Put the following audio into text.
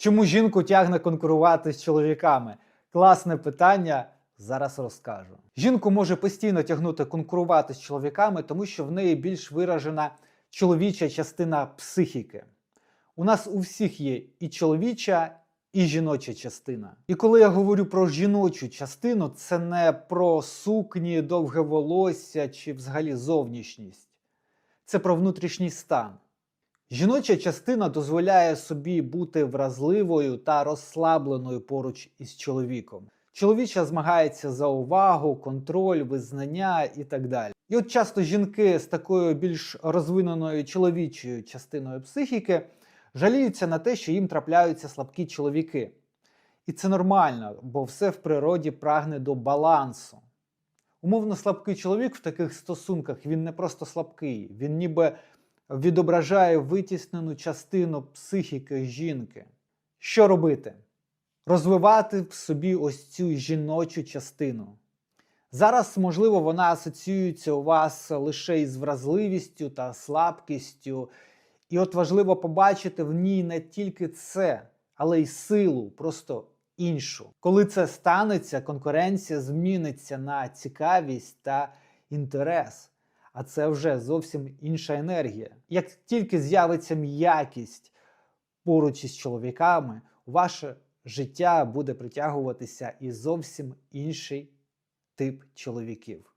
Чому жінку тягне конкурувати з чоловіками? Класне питання. Зараз розкажу. Жінку може постійно тягнути конкурувати з чоловіками, тому що в неї більш виражена чоловіча частина психіки. У нас у всіх є і чоловіча, і жіноча частина. І коли я говорю про жіночу частину, це не про сукні, довге волосся чи взагалі зовнішність. Це про внутрішній стан. Жіноча частина дозволяє собі бути вразливою та розслабленою поруч із чоловіком. Чоловіча змагається за увагу, контроль, визнання і так далі. І от часто жінки з такою більш розвиненою чоловічою частиною психіки жаліються на те, що їм трапляються слабкі чоловіки. І це нормально, бо все в природі прагне до балансу. Умовно слабкий чоловік в таких стосунках він не просто слабкий, він ніби відображає витіснену частину психіки жінки. Що робити? Розвивати в собі ось цю жіночу частину. Зараз, можливо, вона асоціюється у вас лише із вразливістю та слабкістю. І от важливо побачити в ній не тільки це, але й силу, просто іншу. Коли це станеться, конкуренція зміниться на цікавість та інтерес. А це вже зовсім інша енергія. Як тільки з'явиться м'якість поруч із чоловіками, ваше життя буде притягуватися і зовсім інший тип чоловіків.